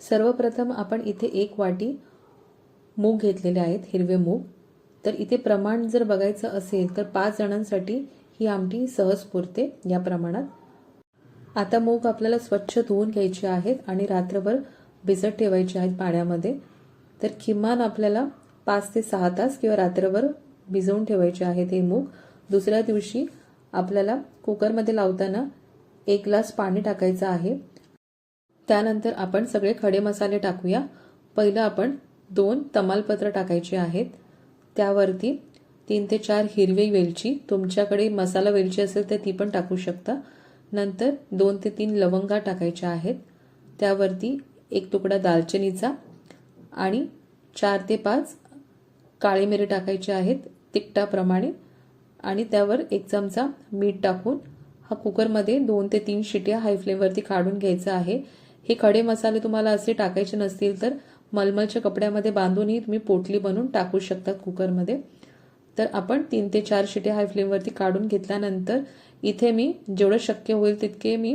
सर्वप्रथम आपण इथे एक वाटी मूग घेतलेले आहेत हिरवे मूग. तर इथे प्रमाण जर बघायचं असेल तर पाच जणांसाठी ही आमटी सहज पुरते या प्रमाणात. आता मूग आपल्याला स्वच्छ धुवून घ्यायचे आहेत आणि रात्रभर भिजत ठेवायचे आहेत पाण्यामध्ये. तर किमान आपल्याला पाच ते सहा तास किंवा रात्रभर भिजवून ठेवायचे आहेत हे मूग. दुसऱ्या दिवशी आपल्याला कुकरमध्ये लावताना एक ग्लास पाणी टाकायचं आहे. त्यानंतर आपण सगळे खडे मसाले टाकूया. पहिलं आपण दोन तमालपत्र टाकायचे आहेत. त्यावरती तीन ते चार हिरवी वेलची तुमच्याकडे मसाला वेलची असेल तर ती पण टाकू शकता. नंतर दोन ते तीन लवंगा टाकायच्या आहेत. त्यावरती एक तुकडा दालचिनीचा आणि चार ते पाच काळे मिरे टाकायचे आहेत तिखटाप्रमाणे. आणि त्यावर एक चमचा मीठ टाकून हा कुकरमध्ये दोन ते तीन शिट्या हाय फ्लेमवरती काढून घ्यायचा आहे. हे खडे मसाले तुम्हाला असे टाकायचे नसतील तर मलमलच्या कपड्यामध्ये बांधूनही तुम्ही पोटली बनवून टाकू शकता कुकरमध्ये. तर आपण तीन ते चार शिट्या हाय फ्लेमवरती काढून घेतल्यानंतर इथे मी जेवढं शक्य होईल तितके मी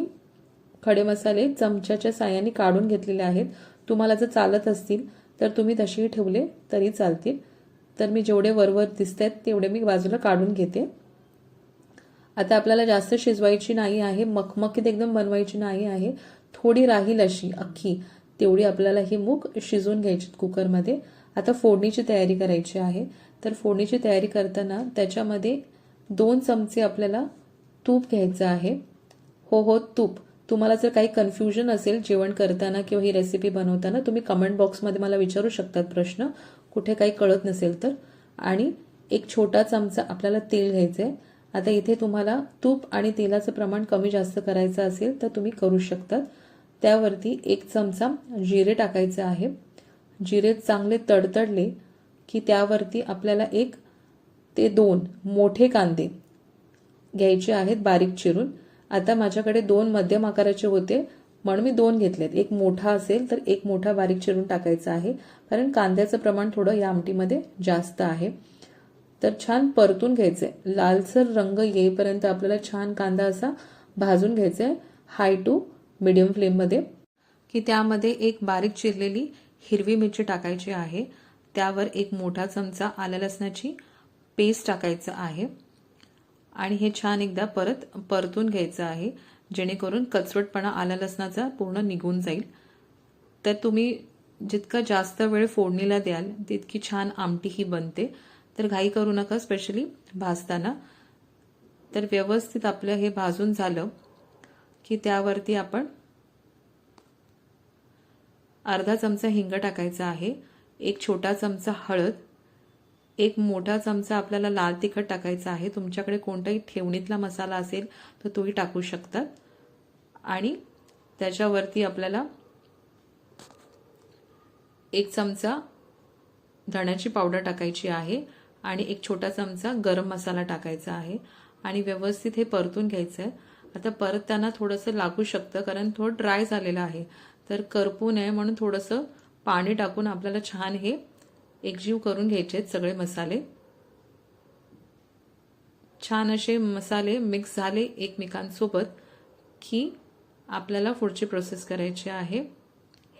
खडे मसाले चमच्याच्या साह्याने काढून घेतलेले आहेत. तुम्हाला जर चालत असतील तर तुम्ही तसेही ठेवले तरी चालतील. तर मी जेवढे वरवर दिसत आहेत तेवढे मी बाजूला काढून घेते. आता आपल्याला जास्त शिजवायची नाही आहे मखमखीत एकदम बनवायची नाही आहे. थोडी राहील अशी अख्खी तेवढी आपल्याला ही मूग शिजवून घ्यायची कुकरमध्ये. आता फोडणीची तयारी करायची आहे. तर फोडणीची तयारी करताना त्याच्यामध्ये दोन चमचे आपल्याला तूप घ्यायचं आहे. हो हो तूप. तुम्हाला जर काही कन्फ्युजन असेल जेवण करताना किंवा ही रेसिपी बनवताना तुम्ही कमेंट बॉक्समध्ये मला विचारू शकतात प्रश्न. कुठे काही कळत नसेल तर. आणि एक छोटा चमचा आपल्याला तेल घ्यायचं आहे. आता इथे तुम्हाला तूप आणि तेलाचं प्रमाण कमी जास्त करायचं असेल तर तुम्ही करू शकतात. त्यावरती एक चमचा जिरे टाकायचे आहे. जिरे चांगले तडतडले की त्यावरती आपल्याला एक ते दोन मोठे कांदे घ्यायचे आहेत बारीक चिरून. आता माझ्याकडे दोन मध्यम आकाराचे होते म्हणून मी दोन घेतलेत. एक मोठा असेल तर एक मोठा बारीक चिरून टाकायचा आहे कारण कांद्याचं प्रमाण थोडं या आमटीमध्ये जास्त आहे. तर छान परतून घ्यायचंय लालसर रंग येईपर्यंत आपल्याला छान कांदा असा भाजून घ्यायचा. आहे हाय टू मिडियम फ्लेममध्ये की त्यामध्ये एक बारीक चिरलेली हिरवी मिरची टाकायची आहे. त्यावर एक मोठा चमचा आल्या लसणाची पेस्ट टाकायचं आहे. आणि हे छान एकदा परत परतून घ्यायचं आहे जेणेकरून कचवटपणा आल्या लसणाचा पूर्ण निघून जाईल. तर तुम्ही जितका जास्त वेळ फोडणीला द्याल तितकी छान आमटी ही बनते. तर घाई करू नका स्पेशली भाजताना. तर व्यवस्थित आपलं हे भाजून झालं की त्यावरती आपण अर्धा चमचा हिंग टाकायचा आहे एक छोटा चमचा हळद एक मोठा चमचा आपल्याला लाल तिखट टाकायचा आहे. तुमच्याकडे कोणताही ठेवणीतला मसाला असेल तर तोही टाकू शकतात आणि त्याच्यावरती आपल्याला एक चमचा धण्याची पावडर टाकायची आहे आणि एक छोटा चमचा गरम मसाला टाकायचा आहे. आणि व्यवस्थित हे परतून घ्यायचं आहे आता परत त्यांना थोडंसं लागू शकतं कारण थोडं ड्राय झालेलं आहे. तर करपू नये म्हणून थोडंसं पाणी टाकून आपल्याला छान हे एकजीव करून घ्यायचे आहेत सगळे मसाले. छान असे मसाले मिक्स झाले एकमेकांसोबत की आपल्याला पुढची प्रोसेस करायची आहे.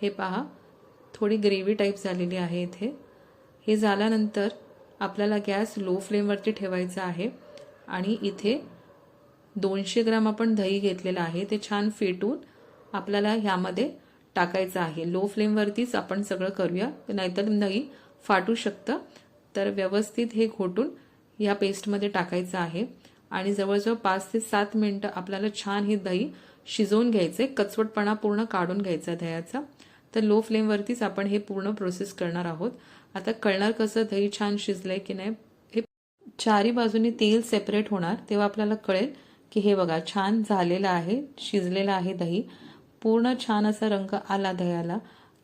हे पहा थोडी ग्रेव्ही टाईप झालेली आहे इथे. हे झाल्यानंतर आपल्याला गॅस लो फ्लेमवरती ठेवायचा आहे आणि इथे दोनशे ग्राम आपण दही घेतलेलं आहे. ते छान फेटून आपल्याला ह्यामध्ये टाकायचं आहे. लो फ्लेमवरतीच आपण सगळं करूया. नाहीतर दही फाटू शकतं. तर व्यवस्थित हे घोटून ह्या पेस्टमध्ये टाकायचं आहे. आणि जवळजवळ पाच ते सात मिनटं आपल्याला छान हे दही शिजवून घ्यायचे कचवटपणा पूर्ण काढून घ्यायचा दह्याचा. तर लो फ्लेमवरतीच आपण हे पूर्ण प्रोसेस करणार आहोत. आता कळणार कसं दही छान शिजलंय की नाही? हे चारी बाजूने तेल सेपरेट होणार. तेव्हा आपल्याला कळेल की हे बघा छान झालेलं आहे शिजलेलं आहे दही. पूर्ण छान असा रंग आला दह्याला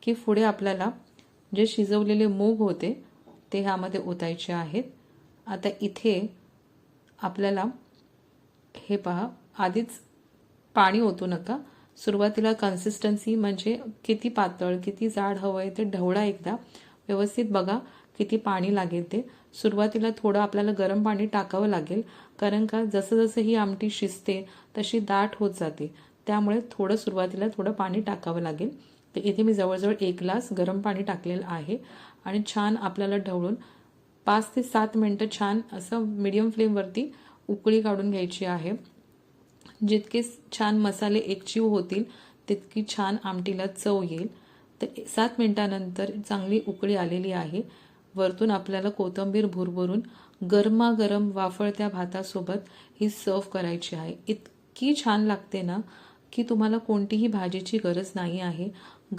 की पुढे आपल्याला जे शिजवलेले मूग होते ते ह्यामध्ये ओतायचे आहेत. आता इथे आपल्याला हे पहा आधीच पाणी ओतू नका. सुरुवातीला कन्सिस्टन्सी म्हणजे किती पातळ किती जाड हवं आहे ते ढवळा एकदा. व्यवस्थित बघा किती पाणी लागेल ते. सुरुवातीला थोडं आपल्याला गरम पाणी टाकावं लागेल कारण का जसं जसं ही आमटी शिजते तशी दाट होत जाते. त्यामुळे थोडं सुरुवातीला थोडं पाणी टाकावं लागेल. तर इथे मी जवळजवळ एक ग्लास गरम पाणी टाकलेलं आहे. आणि छान आपल्याला ढवळून पाच ते सात मिनटं छान असं मिडियम फ्लेमवरती उकळी काढून घ्यायची आहे. जितके छान मसाले एकजीव होतील तितकी छान आमटीला चव येईल. तर सात मिनटानंतर चांगली उकळी आलेली आहे. वरतून आपल्याला कोथिंबीर भुरभरून गरमागरम वाफळत्या भातासोबत ही सर्व करायची आहे. इतकी छान लागते ना की तुम्हाला कोणतीही भाजीची गरज नाही आहे.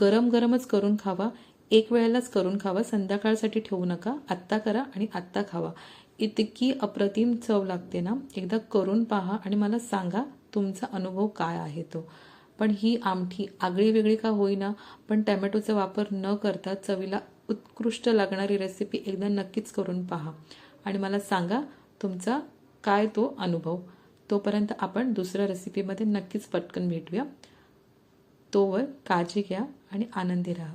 गरम गरमच करून खावा. एक वेळेलाच करून खावा. संध्याकाळसाठी ठेवू नका. आत्ता करा आणि आत्ता खावा. इतकी अप्रतिम चव लागते ना. एकदा करून पहा आणि मला सांगा तुमचा अनुभव काय आहे तो. पण ही आमठी आगळी वेगळी का होईना? पण टॅमॅटोचा वापर न करता चवीला उत्कृष्ट लागणारी रेसिपी एकदा नक्कीच करून पहा. आणि मला सांगा तुमचा काय तो अनुभव. तोपर्यंत आपण दुसऱ्या रेसिपीमध्ये नक्कीच पटकन भेटूया. तोवर काळजी घ्या आणि आनंदी राहा.